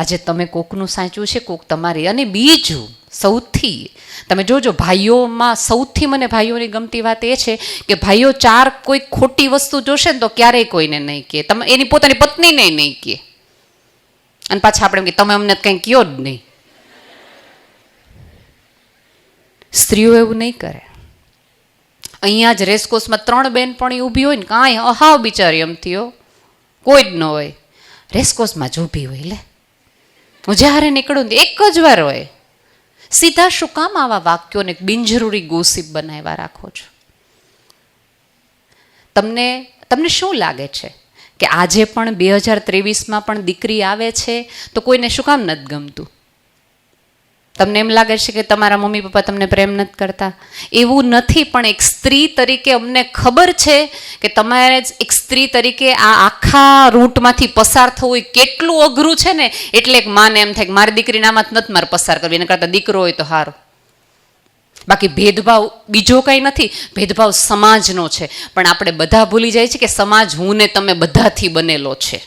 આજે તમે કોકનું સાચું છે, કોક તમારી. અને બીજું, સૌથી, તમે જોજો, ભાઈઓમાં સૌથી મને ભાઈઓની ગમતી વાત એ છે કે ભાઈઓ ચાર કોઈ ખોટી વસ્તુ જોશે ને તો ક્યારેય કોઈને નહીં કહે. તમે એની પોતાની પત્નીને નહીં કહે. અને પાછા આપણે એમ કે, તમે અમને કંઈ કહો જ નહીં. સ્ત્રીઓ એવું નહીં કરે. અહીંયા જ રેસકોર્સમાં ત્રણ બેનપણી ઊભી હોય ને, કાંઈ અહાવ બિચારી એમ થયો. કોઈ જ ન હોય. રેસકોર્સમાં જ ઊભી હોય લે. હું જ્યારે નીકળું એક જ વાર હોય, સીધા શું કામ આવા વાક્યોને બિનજરૂરી ગોસીપ બનાવ્યા રાખો છો? તમને તમને શું લાગે છે કે આજે પણ બે હજાર ત્રેવીસમાં પણ દીકરી આવે છે તો કોઈને શું કામ નથી ગમતું? તમને એમ લાગે છે કે તમારા મમ્મી પપ્પા તમને પ્રેમ નથી કરતા? એવું નથી, પણ એક સ્ત્રી તરીકે અમને ખબર છે કે તમારે જ એક સ્ત્રી તરીકે આ આખા રૂટમાંથી પસાર થવું એ કેટલું અઘરું છે ને? એટલે એક માને એમ થાય કે મારી દીકરીને આમાં જ નથી મારે પસાર કરવી, એના કરતાં દીકરો હોય તો સારો બાકી ભેદભાવ બીજો કંઈ નથી, ભેદભાવ સમાજનો છે. પણ આપણે બધા ભૂલી જાય છે કે સમાજ હું ને તમે બધાથી બનેલો છે.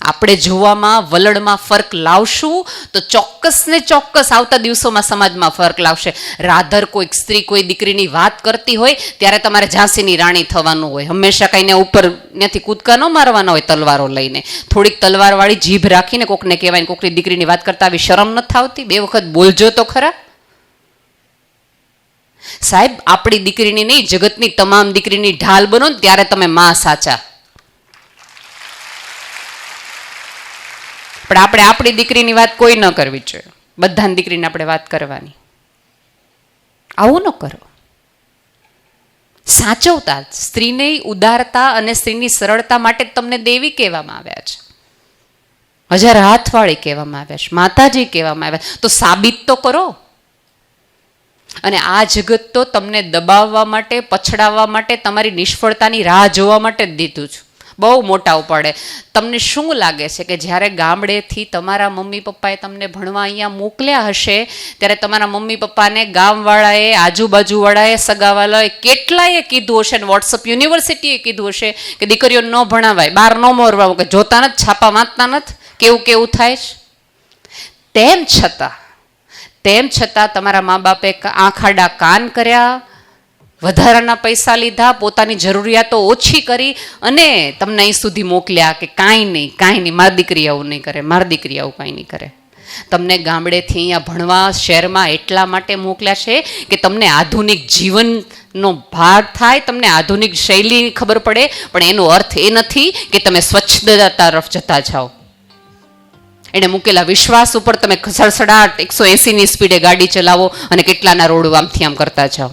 આપણે જોવામાં, વલણમાં ફર્ક લાવશું તો ચોક્કસ ને ચોક્કસ આવતા દિવસોમાં સમાજમાં ફર્ક લાવશે. રાધર કોઈક સ્ત્રી કોઈ દીકરીની વાત કરતી હોય, ત્યારે તમારે ઝાંસીની રાણી થવાનું હોય. હંમેશા કંઈને ઉપર ત્યાંથી કૂદકા ન મારવાના હોય તલવારો લઈને. થોડીક તલવારવાળી જીભ રાખીને કોકને કહેવાય કોકની દીકરીની વાત કરતા આવી શરમ નથી આવતી બે વખત બોલજો તો ખરા. સાહેબ, આપણી દીકરીની નહીં, જગતની તમામ દીકરીની ઢાલ બનો ત્યારે તમે માં સાચા. પણ આપણે આપણી દીકરીની વાત કોઈ ન કરવી જોઈએ. બધાની દીકરીને આપણે વાત કરવાની. આવું ન કરો. સાચવતા, સ્ત્રીની ઉદારતા અને સ્ત્રીની સરળતા માટે તમને દેવી કહેવામાં આવ્યા છે. હજાર હાથવાળી કહેવામાં આવ્યા છે, માતાજી કહેવામાં આવ્યા તો સાબિત તો કરો. અને આ જગત તો તમને દબાવવા માટે, પછડાવવા માટે, તમારી નિષ્ફળતાની રાહ જોવા માટે જ દીધું છે. બહુ મોટા ઉપાડે. તમને શું લાગે છે કે જ્યારે ગામડેથી તમારા મમ્મી પપ્પાએ તમને ભણવા અહીંયા મોકલ્યા હશે, ત્યારે તમારા મમ્મી પપ્પાને ગામવાળાએ, આજુબાજુવાળાએ સગાવાલાએ કેટલાએ કીધું હશે ને વોટ્સઅપ યુનિવર્સિટીએ કીધું હશે કે દીકરીઓ ન ભણાવાય બહાર ન મોરવા કે જોતા નથી, છાપા વાંચતા નથી? કેવું કેવું થાય છે? તેમ છતાં તેમ છતાં તમારા મા બાપે આંખાડા કાન કર્યા વધારાના પૈસા લીધા, પોતાની જરૂરિયાતો ઓછી કરી અને તમને અહીં સુધી મોકલ્યા કે કાંઈ નહીં કાંઈ નહીં, મારી દીકરી આવું નહીં કરે, મારી દીકરી આવું કાંઈ નહીં કરે. તમને ગામડેથી અહીંયા ભણવા શહેરમાં એટલા માટે મોકલ્યા છે કે તમને આધુનિક જીવનનો ભાગ થાય, તમને આધુનિક શૈલીની ખબર પડે, પણ એનો અર્થ એ નથી કે તમે સ્વચ્છતા તરફ જતા જાઓ. એણે મૂકેલા વિશ્વાસ ઉપર તમે સડસડાટ એકસો એંસીની સ્પીડે ગાડી ચલાવો અને કેટલાના રોડ આમથી આમ કરતા જાઓ.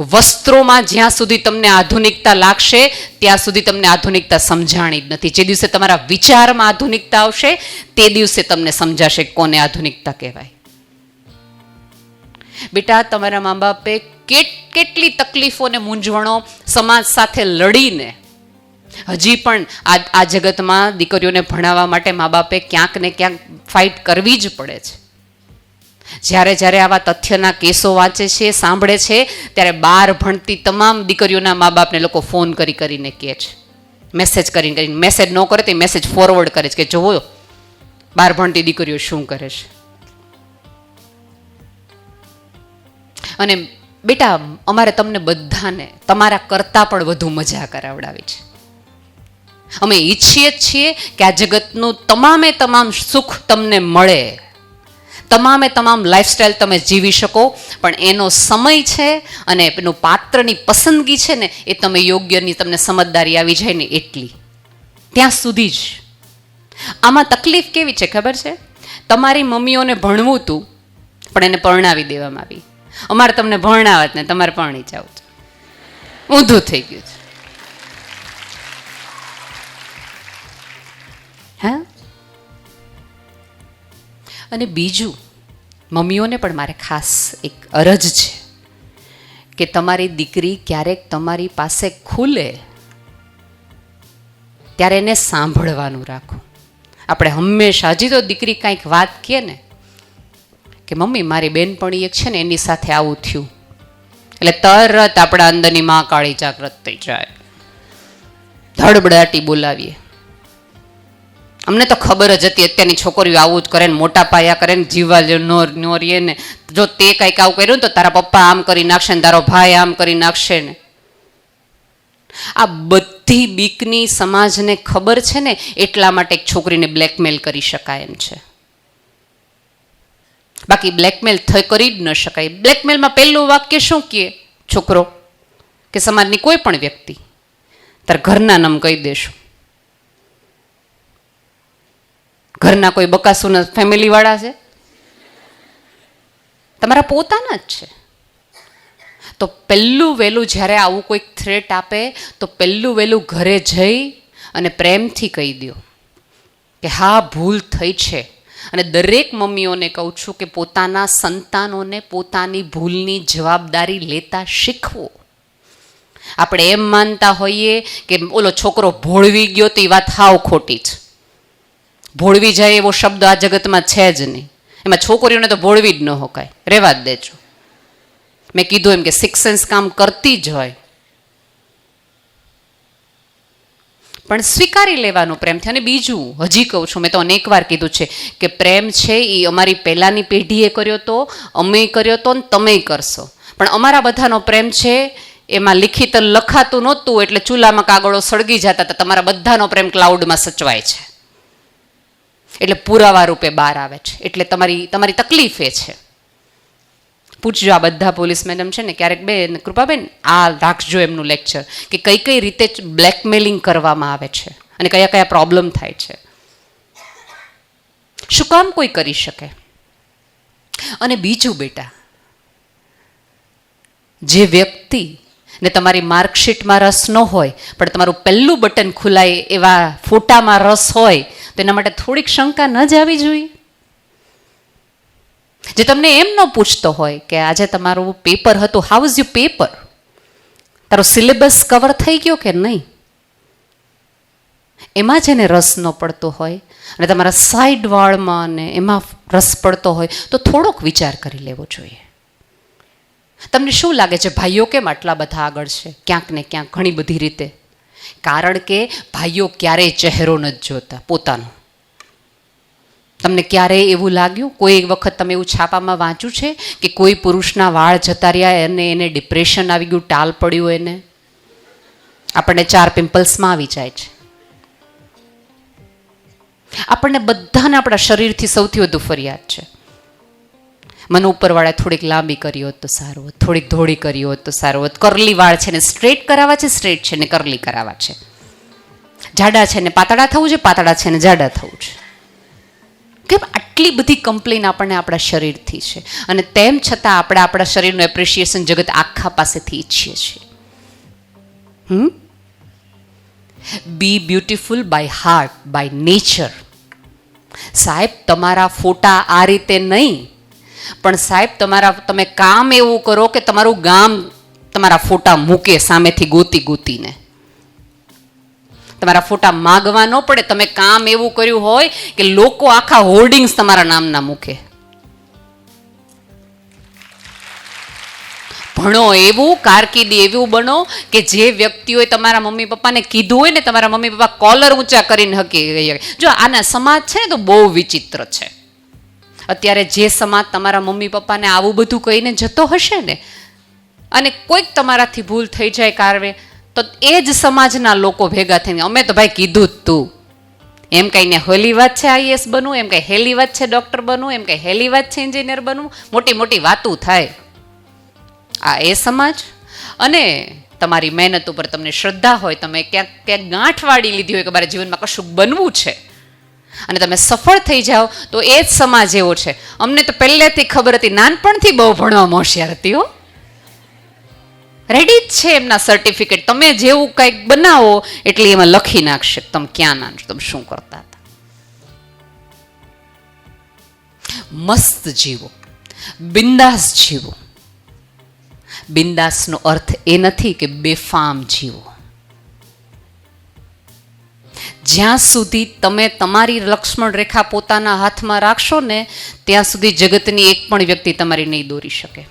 વસ્ત્રોમાં જ્યાં સુધી તમને આધુનિકતા લાગશે, ત્યાં સુધી તમને આધુનિકતા સમજાણી જ નથી. જે દિવસે તમારા વિચારમાં આધુનિકતા આવશે, તે દિવસે તમને સમજાશે કોને આધુનિકતા કહેવાય. બેટા, તમારા મા બાપે કેટ, કેટલી તકલીફો ને મૂંઝવણો સમાજ સાથે લડીને હજી પણ આ આ જગતમાં દીકરીઓને ભણાવવા માટે મા બાપે ક્યાંક ને ક્યાંક ફાઇટ કરવી જ પડે છે. જ્યારે જ્યારે આવા તથ્યના કેસો વાંચે છે, સાંભળે છે, ત્યારે બાર ભણતી તમામ દીકરીઓના મા બાપને લોકો ફોન કરી કરીને કહે છે. મેસેજ કરીને કરીને. મેસેજ ન કરે તો મેસેજ ફોરવર્ડ કરે છે કે જુઓ બહાર ભણતી દીકરીઓ શું કરે છે. અને બેટા, અમારે તમને બધાને, તમારા કરતાં પણ વધુ મજા કરાવડાવી છે. અમે ઈચ્છીએ છીએ કે આ જગતનું તમામે તમામ સુખ તમને મળે. તમામે તમામ લાઈફસ્ટાઈલ તમે જીવી શકો, પણ એનો સમય છે અને એનું પાત્રની પસંદગી છે ને એ તમે યોગ્યની તમને સમજદારી આવી જાય ને એટલી. ત્યાં સુધી જ. આમાં તકલીફ કેવી છે ખબર છે? તમારી મમ્મીઓને ભણવું હતું પણ એને પરણાવી દેવામાં આવી. અમારે તમને ભણાવત ને તમારે પરણી જાવ છે. ઊંધું થઈ ગયું છે. હા? અને બીજું, મમ્મીઓને પણ મારે ખાસ એક અરજ છે કે તમારી દીકરી ક્યારેક તમારી પાસે ખુલે, ત્યારે એને સાંભળવાનું રાખો. આપણે હંમેશા, હજી તો દીકરી કાંઈક વાત કહે ને, કે મમ્મી, મારી બેનપણી એક છે ને, એની સાથે આવું થયું. એટલે તરત આપણા અંદરની મા કાળી જાગૃત થઈ જાય. ધડબડાટી બોલાવીએ. અમને તો ખબર જ હતી અત્યારની છોકરીઓ આવું જ કરે ને મોટા પાયા કરે ને જીવા નોર નો રહીએ ને. જો તે કંઈક આવું કર્યું ને તો તારા પપ્પા આમ કરી નાખશે ને તારો ભાઈ આમ કરી નાખશે ને. આ બધી બીકની સમાજને ખબર છે ને, એટલા માટે એક છોકરીને બ્લેકમેલ કરી શકાય એમ છે. બાકી બ્લેકમેલ થઈ કરી જ ન શકાય. બ્લેકમેલમાં પહેલું વાક્ય શું કહે છોકરો, કે સમાજની કોઈ પણ વ્યક્તિ, તાર ઘરના નામ કહી દેશું. ઘરના કોઈ બકાસુના ફેમિલીવાળા છે? તમારા પોતાના જ છે. તો પહેલું વહેલું જ્યારે આવું કોઈક થ્રેટ આપે, તો પહેલું વહેલું ઘરે જઈ અને પ્રેમથી કહી દો કે હા, ભૂલ થઈ છે. અને દરેક મમ્મીઓને કહું છું કે પોતાના સંતાનોને પોતાની ભૂલની જવાબદારી લેતા શીખવો. આપણે એમ માનતા હોઈએ કે ઓલો છોકરો ભોળવી ગયો તો એ વાત હાવ ખોટી છે. ભોળવી જાય એવો શબ્દ આ જગતમાં છે જ નહીં. એમાં છોકરીઓને તો ભોળવી જ ન હોકાય. રહેવા જ દેજો. મેં કીધું એમ કે સિક્સ સેન્સ કામ કરતી જ હોય. પણ સ્વીકારી લેવાનું પ્રેમથી અને બીજું, હજી કહું છું, મેં તો અનેક વાર કીધું છે કે પ્રેમ છે એ અમારી પહેલાંની પેઢીએ કર્યો તો, અમે કર્યો તો ને તમે કરશો. પણ અમારા બધાનો પ્રેમ છે એમાં લિખિત લખાતું નહોતું એટલે ચૂલામાં કાગળો સળગી જતા હતા. તમારા બધાનો પ્રેમ ક્લાઉડમાં સચવાય છે. એટલે પુરાવા રૂપે બહાર આવે છે. એટલે તમારી તમારી તકલીફ એ છે. પૂછજો આ બધા પોલીસ મેડમ છે ને, ક્યારેક બેન કૃપાબેન, આ રાખજો એમનું લેક્ચર, કે કઈ કઈ રીતે બ્લેકમેલિંગ કરવામાં આવે છે અને કયા કયા પ્રોબ્લેમ થાય છે. શું કામ કોઈ કરી શકે? અને બીજું બેટા, જે વ્યક્તિ ને તમારી માર્કશીટમાં રસ ન હોય, પણ તમારું પહેલું બટન ખુલાય એવા ફોટામાં રસ હોય, તો એના માટે થોડીક શંકા ન જ આવી જોઈએ. જે તમને એમ ન પૂછતો હોય કે આજે તમારું પેપર હતું હાઉ ઇઝ યુ પેપર તારો સિલેબસ કવર થઈ ગયો કે નહીં? એમાં જેને રસ ન પડતો હોય, અને તમારા સાઈડ વાળમાં અને એમાં રસ પડતો હોય, તો થોડોક વિચાર કરી લેવો જોઈએ. તમને શું લાગે છે, ભાઈઓ કેમ આટલા બધા આગળ છે? ક્યાંક ને ક્યાંક ઘણી બધી રીતે. કારણ કે ભાઈઓ ક્યારેય ચહેરો નથી જોતા, પોતાનો. તમને ક્યારેય એવું લાગ્યું? કોઈ વખત તમે એવું છાપામાં વાંચ્યું છે કે કોઈ પુરુષના વાળ જતા રહ્યા અને એને ડિપ્રેશન આવી ગયું, ટાલ પડ્યું એને? આપણને ચાર પિમ્પલ્સમાં આવી જાય છે. આપણને બધાને આપણા શરીરથી સૌથી વધુ ફરિયાદ છે. મને ઉપરવાળા થોડીક લાંબી કરી હોત તો સારું હોત, થોડીક ધોળી કરી હોત તો સારું હોત. કરલી વાળ છે ને સ્ટ્રેટ કરાવવા છે, સ્ટ્રેટ છે ને કરલી કરાવવા છે. જાડા છે ને પાતળા થવું છે, પાતળા છે ને જાડા થવું છે. કેમ? આટલી બધી કમ્પ્લેન આપણને આપણા શરીરથી છે. અને તેમ છતાં આપણે આપણા શરીરનું એપ્રિશિએશન જગત આખા પાસેથી ઈચ્છીએ છીએ. હમ? Be beautiful by heart by nature સાહેબ, તમારા ફોટા આ રીતે નહીં પણ સાહેબ, તમારા, તમે કામ એવું કરો કે તમારું ગામ તમારા ફોટા મૂકે સામેથી ગોતી ગોતીને. તમારા ફોટા માગવા ન પડે. તમે કામ એવું કર્યું હોય કે લોકો આખા હોર્ડિંગ્સ તમારા નામના મૂકે. ભણો એવું, કારકિર્દી એવું બનો કે જે વ્યક્તિઓએ તમારા મમ્મી પપ્પાને કીધું હોય ને, તમારા મમ્મી પપ્પા કોલર ઊંચા કરીને હકી જો આના સમાજ છે ને, તો બહુ વિચિત્ર છે. અત્યારે જે સમાજ તમારા મમ્મી પપ્પાને આવું બધું કહીને જતો હશે ને, અને કોઈક તમારાથી ભૂલ થઈ જાય કારવે તો એ જ સમાજના લોકો ભેગા થઈને, અમે તો ભાઈ કીધું જ તું. એમ કહીને હોલી વાત છે આઈએસ બનવું, એમ કંઈ હેલી વાત છે ડૉક્ટર બનવું, એમ કંઈ હેલી વાત છે એન્જિનિયર બનવું, મોટી મોટી વાતું થાય. આ એ સમાજ. અને તમારી મહેનત ઉપર તમને શ્રદ્ધા હોય, તમે ક્યાંક ક્યાંક ગાંઠ વાળી લીધી હોય કે મારે જીવનમાં કશું બનવું છે. અને તમે સફળ થઈ જાઓ, તો એ જ સમાજ એવો છે. અમને તો પહેલેથી ખબર હતી, નાનપણથી બહુ ભણવામાં હોશિયાર હતી હો. રેડી જ છે એમના સર્ટિફિકેટ તમે જેવું કંઈક બનાવો, એટલે એમાં લખી નાખશે. તમે ક્યાં ના તમે શું કરતા હતા? મસ્ત જીવો. બિંદાસ જીવો. બિંદાસનો અર્થ એ નથી કે બેફામ જીવો. જ્યાં સુધી તમે તમારી લક્ષ્મણ રેખા પોતાના હાથમાં રાખશો ને, ત્યાં સુધી જગતની એક પણ વ્યક્તિ તમારી નહીં દોરી શકે.